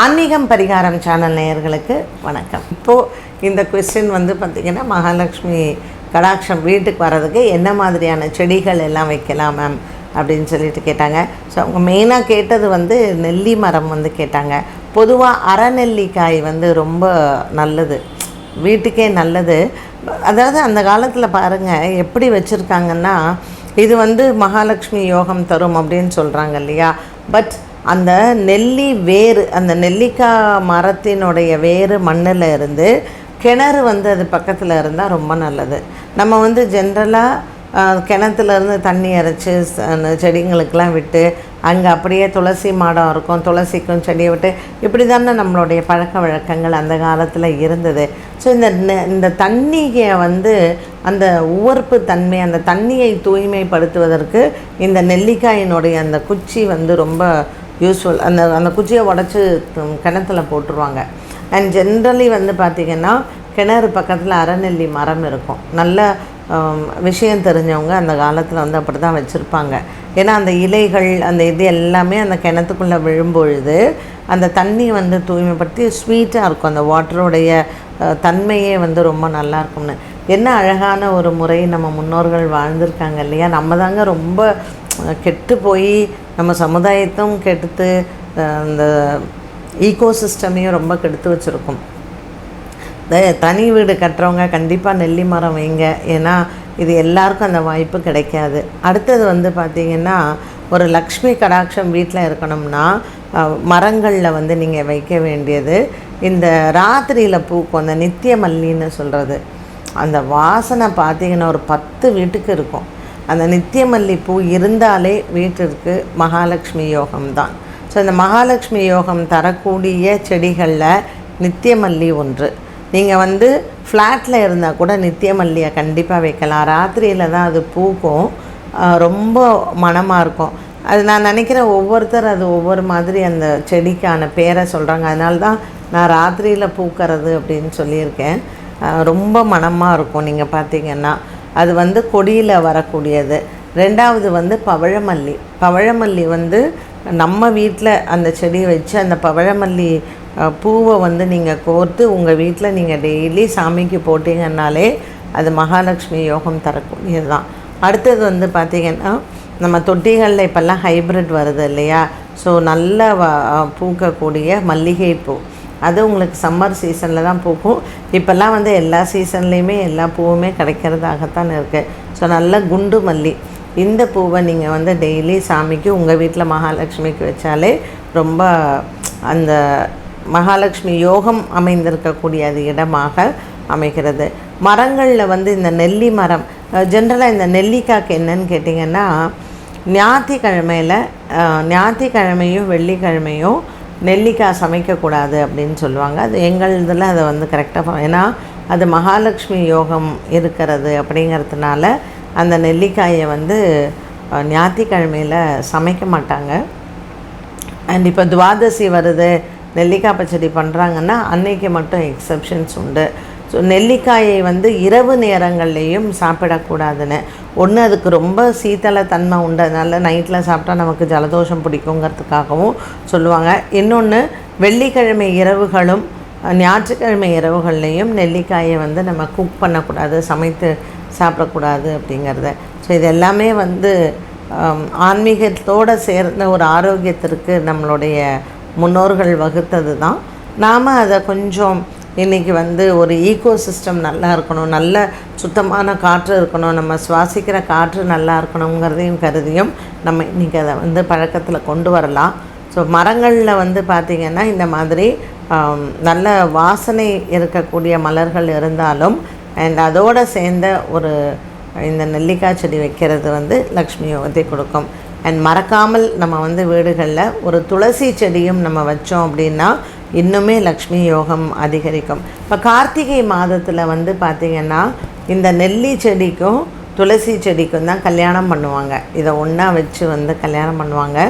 ஆன்மீகம் பரிகாரம் சேனல் நேயர்களுக்கு வணக்கம். இப்போது இந்த கொஸ்டின் வந்து பார்த்திங்கன்னா மகாலட்சுமி கடாட்சம் வீட்டுக்கு வர்றதுக்கு என்ன மாதிரியான செடிகள் எல்லாம் வைக்கலாம் மேம் அப்படின்னு சொல்லிட்டு கேட்டாங்க. ஸோ அவங்க மெயினாக கேட்டது வந்து நெல்லி மரம் வந்து கேட்டாங்க. பொதுவாக அறநெல்லிக்காய் வந்து ரொம்ப நல்லது. வீட்டுக்கே நல்லது. அதாவது அந்த காலத்தில் பாருங்கள் எப்படி வச்சுருக்காங்கன்னா இது வந்து மகாலட்சுமி யோகம் தரும் அப்படின்னு சொல்கிறாங்க இல்லையா? பட் அந்த நெல்லி வேறு அந்த நெல்லிக்காய் மரத்தினுடைய வேறு மண்ணில் இருந்து கிணறு வந்து அது பக்கத்தில் இருந்தால் ரொம்ப நல்லது. நம்ம வந்து ஜென்ரலாக கிணத்துலேருந்து தண்ணி இறைச்சி ச- அந்த செடிங்களுக்கெல்லாம் விட்டு அங்கே அப்படியே துளசி மாடம் இருக்கும் துளசிக்கும் செடியை விட்டு இப்படி தானே நம்மளுடைய பழக்க வழக்கங்கள் அந்த காலத்தில் இருந்தது. ஸோ இந்த இந்த தண்ணியை வந்து அந்த உவர்ப்பு தன்மை அந்த தண்ணியை தூய்மைப்படுத்துவதற்கு இந்த நெல்லிக்காயினுடைய அந்த குச்சி வந்து ரொம்ப யூஸ்ஃபுல் அந்த அந்த குச்சியை உடச்சி கிணத்துல போட்டுருவாங்க. அண்ட் ஜென்ரலி வந்து பார்த்திங்கன்னா கிணறு பக்கத்தில் அறநெல்லி மரம் இருக்கும். நல்ல விஷயம் தெரிஞ்சவங்க அந்த காலத்தில் வந்து அப்படி தான் வச்சுருப்பாங்க. ஏன்னா அந்த இலைகள் அந்த இது எல்லாமே அந்த கிணத்துக்குள்ளே விழும்பொழுது அந்த தண்ணி வந்து தூய்மைப்படுத்தி ஸ்வீட்டாக இருக்கும். அந்த வாட்டருடைய தன்மையே வந்து ரொம்ப நல்லா இருக்கும்னு. என்ன அழகான ஒரு முறை நம்ம முன்னோர்கள் வாழ்ந்திருக்காங்க இல்லையா? நம்ம தாங்க ரொம்ப கெட்டு போய் நம்ம சமுதாயத்தும் கெடுத்து அந்த ஈகோ சிஸ்டமையும் ரொம்ப கெடுத்து வச்சுருக்கும். தனி வீடு கட்டுறவங்க கண்டிப்பாக நெல்லி மரம் வைங்க. ஏன்னா இது எல்லாருக்கும் அந்த வாய்ப்பு கிடைக்காது. அடுத்தது வந்து பார்த்திங்கன்னா ஒரு லக்ஷ்மி கடாட்சம் வீட்டில் இருக்கணும்னா மரங்களில் வந்து நீங்கள் வைக்க வேண்டியது இந்த ராத்திரியில் பூக்கும் அந்த நித்திய மல்லின்னு சொல்கிறது அந்த வாசனை பார்த்தீங்கன்னா ஒரு பத்து வீட்டுக்கு இருக்கும். அந்த நித்தியமல்லி பூ இருந்தாலே வீட்டிற்கு மகாலட்சுமி யோகம் தான் ஸோ இந்த மகாலட்சுமி யோகம் தரக்கூடிய செடிகளில் நித்தியமல்லி ஒன்று. நீங்கள் வந்து ஃப்ளாட்டில் இருந்தால் கூட நித்தியமல்லியை கண்டிப்பாக வைக்கலாம். ராத்திரியில் தான் அது பூக்கும். ரொம்ப மணமாக இருக்கும். அது நான் நினைக்கிறேன் ஒவ்வொருத்தர் அது ஒவ்வொரு மாதிரி அந்த செடிக்கான பேரை சொல்கிறாங்க அதனால தான் நான் ராத்திரியில் பூக்கிறது அப்படின்னு சொல்லியிருக்கேன். ரொம்ப மணமாக இருக்கும். நீங்கள் பார்த்தீங்கன்னா அது வந்து கொடியில் வரக்கூடியது. ரெண்டாவது வந்து பவழமல்லி. பவழமல்லி வந்து நம்ம வீட்டில் அந்த செடியை வச்சு அந்த பவழமல்லி பூவை வந்து நீங்கள் கோர்த்து உங்கள் வீட்டில் நீங்கள் டெய்லி சாமிக்கு போட்டிங்கன்னாலே அது மகாலட்சுமி யோகம் தரக்கூடியது தான் அடுத்தது வந்து பார்த்திங்கன்னா நம்ம தொட்டிகளில் இப்போல்லாம் ஹைப்ரிட் வருது இல்லையா? ஸோ நல்ல பூக்கக்கூடிய பூக்கக்கூடிய மல்லிகைப்பூ. அது உங்களுக்கு சம்மர் சீசனில் தான் பூக்கும் இப்போல்லாம் வந்து எல்லா சீசன்லேயுமே எல்லா பூவுமே கிடைக்கிறதாகத்தான் இருக்குது ஸோ நல்ல குண்டு மல்லி. இந்த பூவை நீங்கள் வந்து டெய்லி சாமிக்கு உங்கள் வீட்டில் மகாலட்சுமிக்கு வச்சாலே ரொம்ப அந்த மகாலட்சுமி யோகம் அமைந்திருக்கக்கூடிய அது இடமாக அமைகிறது. மரங்களில் வந்து இந்த நெல்லி மரம் ஜென்ரலாக இந்த நெல்லிக்காய்க்கு என்னன்னு கேட்டிங்கன்னா ஞாயிற்றுக்கிழமையில் ஞாயிற்றுக்கிழமையும் வெள்ளிக்கிழமையும் நெல்லிக்காய் சமைக்கக்கூடாது அப்படின்னு சொல்லுவாங்க. அது எங்கள் இதில் அதை வந்து கரெக்டாக ஏன்னா அது மகாலட்சுமி யோகம் இருக்கிறது அப்படிங்கிறதுனால அந்த நெல்லிக்காயை வந்து அஹ், ஞாயிற்றுக்கிழமையில் சமைக்க மாட்டாங்க. அண்ட் இப்போ துவாதசி வருது நெல்லிக்காய் பச்சடி பண்ணுறாங்கன்னா அன்னைக்கு மட்டும் எக்ஸப்ஷன்ஸ் உண்டு. ஸோ நெல்லிக்காயை வந்து இரவு நேரங்கள்லேயும் சாப்பிடக்கூடாதுன்னு. ஒன்று அதுக்கு ரொம்ப சீத்தள தன்மை உண்டு நைட்டில் சாப்பிட்டா நமக்கு ஜலதோஷம் பிடிக்குங்கிறதுக்காகவும் சொல்லுவாங்க. இன்னொன்று வெள்ளிக்கிழமை இரவுகளும் ஞாயிற்றுக்கிழமை இரவுகள்லேயும் நெல்லிக்காயை வந்து நம்ம குக் பண்ணக்கூடாது சமைத்து சாப்பிடக்கூடாது அப்படிங்கிறத. ஸோ இது எல்லாமே வந்து ஆன்மீகத்தோடு சேர்ந்த ஒரு ஆரோக்கியத்திற்கு நம்மளுடைய முன்னோர்கள் வகுத்தது தான் நாம் அதை கொஞ்சம் இன்றைக்கி வந்து ஒரு ஈகோ சிஸ்டம் நல்லா இருக்கணும் நல்ல சுத்தமான காற்று இருக்கணும் நம்ம சுவாசிக்கிற காற்று நல்லா இருக்கணுங்கிறதையும் கருதியும் நம்ம இன்றைக்கி அதை வந்து பழக்கத்தில் கொண்டு வரலாம். ஸோ மரங்களில் வந்து பார்த்திங்கன்னா இந்த மாதிரி நல்ல வாசனை இருக்கக்கூடிய மலர்கள் இருந்தாலும் அண்ட் அதோடு சேர்ந்த ஒரு இந்த நெல்லிக்காய் செடி வைக்கிறது வந்து லக்ஷ்மி யோகத்தை கொடுக்கும். அண்ட் மறக்காமல் நம்ம வந்து வீடுகளில் ஒரு துளசி செடியும் நம்ம வச்சோம் அப்படின்னா இன்னுமே லக்ஷ்மி யோகம் அதிகரிக்கும். இப்போ கார்த்திகை மாதத்தில் வந்து பார்த்திங்கன்னா இந்த நெல்லி செடிக்கும் துளசி செடிக்கும் தான் கல்யாணம் பண்ணுவாங்க. இதை ஒன்றா வச்சு வந்து கல்யாணம் பண்ணுவாங்க.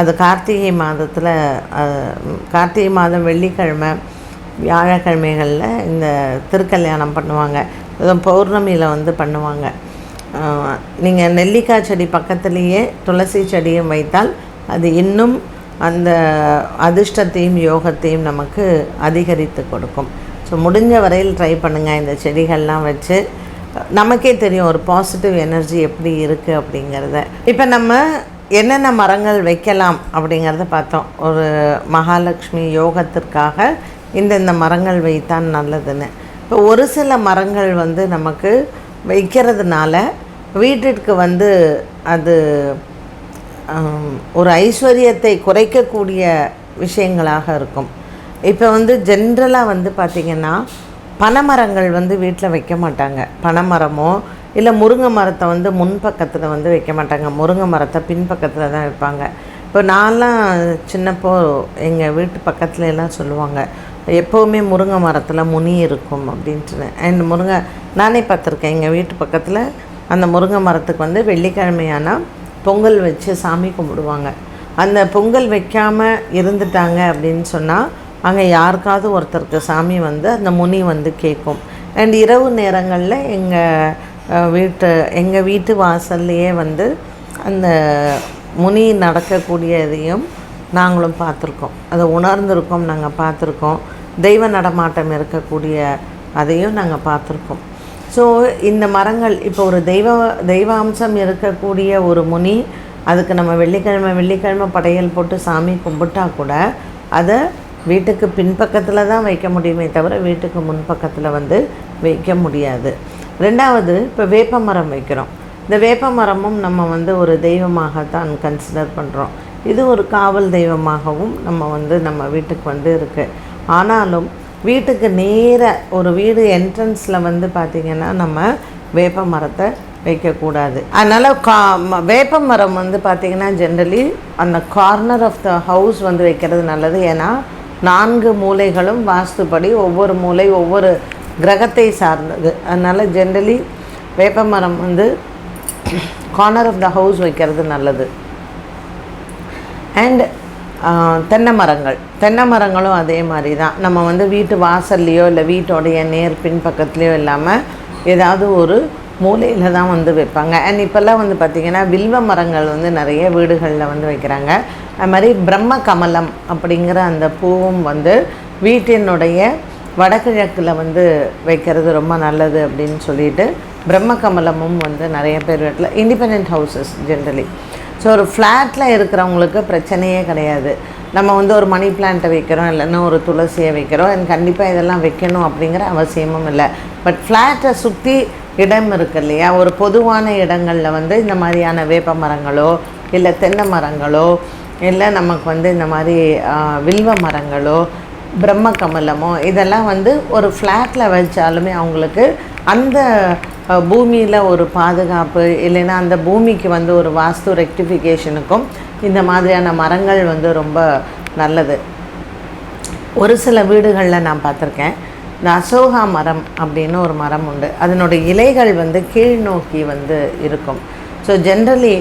அது கார்த்திகை மாதத்தில் கார்த்திகை மாதம் வெள்ளிக்கிழமை வியாழக்கிழமைகளில் இந்த திருக்கல்யாணம் பண்ணுவாங்க. அதுவும் பௌர்ணமியில் வந்து பண்ணுவாங்க. நீங்கள் நெல்லிக்காய் செடி பக்கத்துலேயே துளசி செடியும் வைத்தால் அது இன்னும் அந்த அதிர்ஷ்டத்தையும் யோகத்தையும் நமக்கு அதிகரித்து கொடுக்கும். ஸோ முடிஞ்ச வரையில் ட்ரை பண்ணுங்கள் இந்த செடிகள்லாம் வச்சு. நமக்கே தெரியும் ஒரு பாசிட்டிவ் எனர்ஜி எப்படி இருக்குது அப்படிங்கிறத. இப்போ நம்ம என்னென்ன மரங்கள் வைக்கலாம் அப்படிங்கிறத பார்த்தோம். ஒரு மகாலட்சுமி யோகத்திற்காக இந்தந்த மரங்கள் வைத்தான் நல்லதுன்னு. இப்போ ஒரு சில மரங்கள் வந்து நமக்கு வைக்கிறதுனால வீட்டிற்கு வந்து அது ஒரு ஐஸ்வர்யத்தை குறைக்கக்கூடிய விஷயங்களாக இருக்கும். இப்போ வந்து ஜென்ரலாக வந்து பார்த்திங்கன்னா பனைமரங்கள் வந்து வீட்டில் வைக்க மாட்டாங்க. பனைமரமோ இல்லை முருங்கை மரத்தை வந்து முன்பக்கத்தில் வந்து வைக்க மாட்டாங்க. முருங்கை மரத்தை பின்பக்கத்தில் தான் வைப்பாங்க. இப்போ நான்லாம் சின்னப்போ எங்கள் வீட்டு பக்கத்துல எல்லாம் சொல்லுவாங்க எப்போவுமே முருங்கை மரத்தில் முனி இருக்கும் அப்படின்ட்டு. அண்ட் முருங்கை நானே பார்த்துருக்கேன் எங்கள் வீட்டு பக்கத்தில் அந்த முருங்கை மரத்துக்கு வந்து வெள்ளிக்கிழமையானால் பொங்கல் வச்சு சாமி கும்பிடுவாங்க. அந்த பொங்கல் வைக்காமல் இருந்துட்டாங்க அப்படின்னு சொன்னால் அங்கே யாருக்காவது ஒருத்தருக்கு சாமி வந்து அந்த முனி வந்து கேட்கும் அண்ட் இரவு நேரங்களில் எங்கள் வீட்டு எங்கள் வீட்டு வாசல்லையே வந்து அந்த முனி நடக்கக்கூடியதையும் நாங்களும் பார்த்துருக்கோம். அதை உணர்ந்திருக்கோம் நாங்கள் பார்த்துருக்கோம். தெய்வ நடமாட்டம் இருக்கக்கூடிய அதையும் நாங்கள் பார்த்துருக்கோம். ஸோ இந்த மரங்கள் இப்போ ஒரு தெய்வ தெய்வ அம்சம் இருக்கக்கூடிய ஒரு முனி அதுக்கு நம்ம வெள்ளிக்கிழமை வெள்ளிக்கிழமை படையல் போட்டு சாமி கும்பிட்டா கூட அதை வீட்டுக்கு பின்பக்கத்தில் தான் வைக்க முடியுமே தவிர வீட்டுக்கு முன்பக்கத்தில் வந்து வைக்க முடியாது. ரெண்டாவது இப்போ வேப்ப மரம் வைக்கிறோம். இந்த வேப்ப மரமும் நம்ம வந்து ஒரு தெய்வமாகத்தான் கன்சிடர் பண்ணுறோம் இது ஒரு காவல் தெய்வமாகவும் நம்ம வந்து நம்ம வீட்டுக்கு வந்து இருக்குது ஆனாலும் வீட்டுக்கு நேர ஒரு வீடு என்ட்ரன்ஸில் வந்து பார்த்திங்கன்னா நம்ம வேப்ப மரத்தை வைக்கக்கூடாது. அதனால் கா வேப்ப மரம் வந்து பார்த்திங்கன்னா ஜென்ரலி அந்த கார்னர் ஆஃப் த ஹவுஸ் வந்து வைக்கிறது நல்லது. ஏன்னா நான்கு மூலைகளும் வாஸ்துப்படி ஒவ்வொரு மூலை ஒவ்வொரு கிரகத்தை சார்ந்தது. அதனால் ஜென்ரலி வேப்ப மரம் வந்து கார்னர் ஆஃப் த ஹவுஸ் வைக்கிறது நல்லது. அண்ட் தென்னை மரங்கள். தென்னை மரங்களும் அதே மாதிரி தான் நம்ம வந்து வீட்டு வாசல்லையோ இல்லை வீட்டோடைய நேர் பின்பக்கத்துலேயோ இல்லாமல் ஏதாவது ஒரு மூலையில் தான் வந்து வைப்பாங்க. அண்ட் இப்போல்லாம் வந்து பார்த்திங்கன்னா வில்வ மரங்கள் வந்து நிறைய வீடுகளில் வந்து வைக்கிறாங்க. அது மாதிரி பிரம்ம கமலம் அப்படிங்கிற அந்த பூவும் வந்து வீட்டினுடைய வடகிழக்கில் வந்து வைக்கிறது ரொம்ப நல்லது அப்படின்னு சொல்லிட்டு பிரம்ம கமலமும் வந்து நிறைய பேர் வீட்டில் இண்டிபெண்ட் ஹவுசஸ் ஜென்ரலி ஸோ ஒரு ஃப்ளாட்டில் இருக்கிறவங்களுக்கு பிரச்சனையே கிடையாது. நம்ம வந்து ஒரு மணி பிளான்ட்டை வைக்கிறோம் இல்லைன்னா ஒரு துளசியை வைக்கிறோம் and கண்டிப்பாக இதெல்லாம் வைக்கணும் அப்படிங்கிற அவசியமும் இல்லை. பட் ஃப்ளாட்டை சுற்றி இடம் இருக்கு இல்லையா? ஒரு பொதுவான இடங்களில் வந்து இந்த மாதிரியான வேப்ப மரங்களோ இல்லை தென்னை மரங்களோ இல்லை நமக்கு வந்து இந்த மாதிரி வில்வ மரங்களோ பிரம்ம கமலமோ இதெல்லாம் வந்து ஒரு ஃப்ளாட்டில் வச்சாலுமே அவங்களுக்கு அந்த பூமியில் ஒரு பாதுகாப்பு இல்லைன்னா அந்த பூமிக்கு வந்து ஒரு வாஸ்து ரெக்டிஃபிகேஷனுக்கும் இந்த மாதிரியான மரங்கள் வந்து ரொம்ப நல்லது. ஒரு சில வீடுகளில் நான் பார்த்துருக்கேன். இந்த அசோகா மரம் அப்படின்னு ஒரு மரம் உண்டு. அதனுடைய இலைகள் வந்து கீழ் நோக்கி வந்து இருக்கும். ஸோ ஜென்ரலி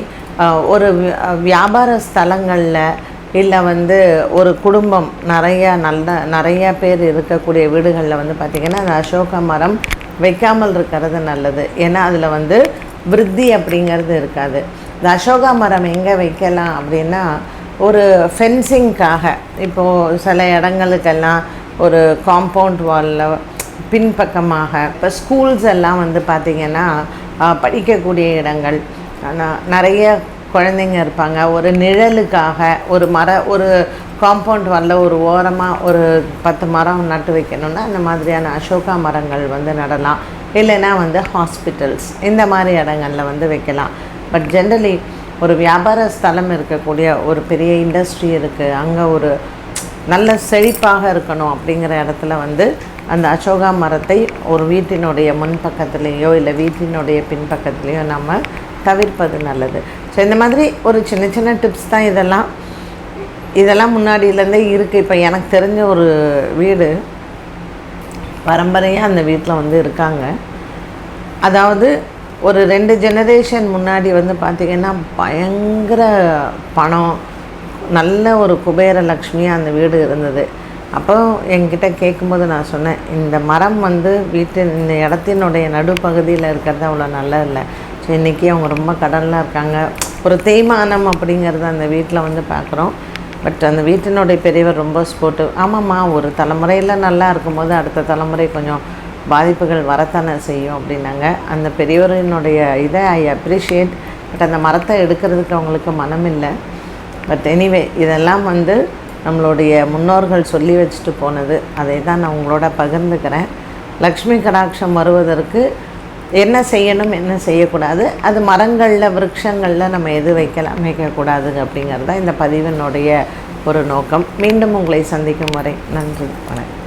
ஒரு வியாபார ஸ்தலங்களில் இல்லை வந்து ஒரு குடும்பம் நிறைய நல்ல நிறைய பேர் இருக்கக்கூடிய வீடுகளில் வந்து பார்த்திங்கன்னா அந்த அசோகா மரம் வைக்காமல் இருக்கிறது நல்லது. ஏன்னா அதில் வந்து விருத்தி அப்படிங்கிறது இருக்காது. இந்த அசோகா மரம் எங்கே வைக்கலாம் அப்படின்னா ஒரு ஃபென்சிங்க்காக இப்போது சில இடங்களுக்கெல்லாம் ஒரு காம்பவுண்ட் வாலில் பின்பக்கமாக. இப்போ ஸ்கூல்ஸ் எல்லாம் வந்து பார்த்திங்கன்னா படிக்கக்கூடிய இடங்கள். ஆனால் நிறைய குழந்தைங்க இருப்பாங்க. ஒரு நிழலுக்காக ஒரு மர ஒரு காம்பவுண்ட் வரல ஒரு ஓரமாக ஒரு பத்து மரம் நட்டு வைக்கணும்னா அந்த மாதிரியான அசோகா மரங்கள் வந்து நடலாம். இல்லைன்னா வந்து ஹாஸ்பிட்டல்ஸ் இந்த மாதிரி இடங்களில் வந்து வைக்கலாம். பட் ஜென்ரலி ஒரு வியாபார ஸ்தலம் இருக்கக்கூடிய ஒரு பெரிய இண்டஸ்ட்ரி இருக்குது அங்கே ஒரு நல்ல செழிப்பாக இருக்கணும் அப்படிங்கிற இடத்துல வந்து அந்த அசோகா மரத்தை ஒரு வீட்டினுடைய முன்பக்கத்துலேயோ இல்லை வீட்டினுடைய பின்பக்கத்துலேயோ நம்ம தவிர்ப்பது நல்லது. ஸோ இந்த மாதிரி ஒரு சின்ன சின்ன டிப்ஸ் தான் இதெல்லாம். இதெல்லாம் முன்னாடியிலேருந்தே இருக்குது இப்போ எனக்கு தெரிஞ்ச ஒரு வீடு பரம்பரையாக அந்த வீட்டில் வந்து இருக்காங்க. அதாவது ஒரு ரெண்டு ஜெனரேஷன் முன்னாடி வந்து பார்த்திங்கன்னா பயங்கர பணம் நல்ல ஒரு குபேர லக்ஷ்மியாக அந்த வீடு இருந்தது. அப்போ என்கிட்ட கேட்கும்போது நான் சொன்னேன் இந்த மரம் வந்து வீட்டு இந்த இடத்தினுடைய நடுப்பகுதியில் இருக்கிறது அவ்வளோ நல்லா இல்லை ஸோ இன்றைக்கி அவங்க ரொம்ப கடலில் இருக்காங்க. ஒரு தேய்மானம் அப்படிங்கிறத அந்த வீட்டில் வந்து பார்க்குறோம் பட் அந்த வீட்டினுடைய பெரியவர் ரொம்ப ஸ்போர்ட்டிவ் ஆமாம்மா ஒரு தலைமுறையில் நல்லா இருக்கும்போது அடுத்த தலைமுறை கொஞ்சம் பாதிப்புகள் வரத்தானே செய்யும் அப்படின்னாங்க. அந்த பெரியவரினுடைய இதை ஐ அப்ரிஷியேட் பட் அந்த மரத்தை எடுக்கிறதுக்கு அவங்களுக்கு மனம் இல்லை. பட் எனிவே இதெல்லாம் வந்து நம்மளுடைய முன்னோர்கள் சொல்லி வச்சுட்டு போனது. அதை தான் நான் உங்களோட பகிர்ந்துக்கிறேன். லக்ஷ்மி கடாட்சம் வருவதற்கு என்ன செய்யணும் என்ன செய்யக்கூடாது? அது மரங்களில் விருட்சங்களில் நம்ம எது வைக்கலாம் வைக்கக்கூடாது அப்படிங்கிறது தான் இந்த பதிவினுடைய ஒரு நோக்கம். மீண்டும் உங்களை சந்திக்கும் வரை நன்றி வணக்கம்.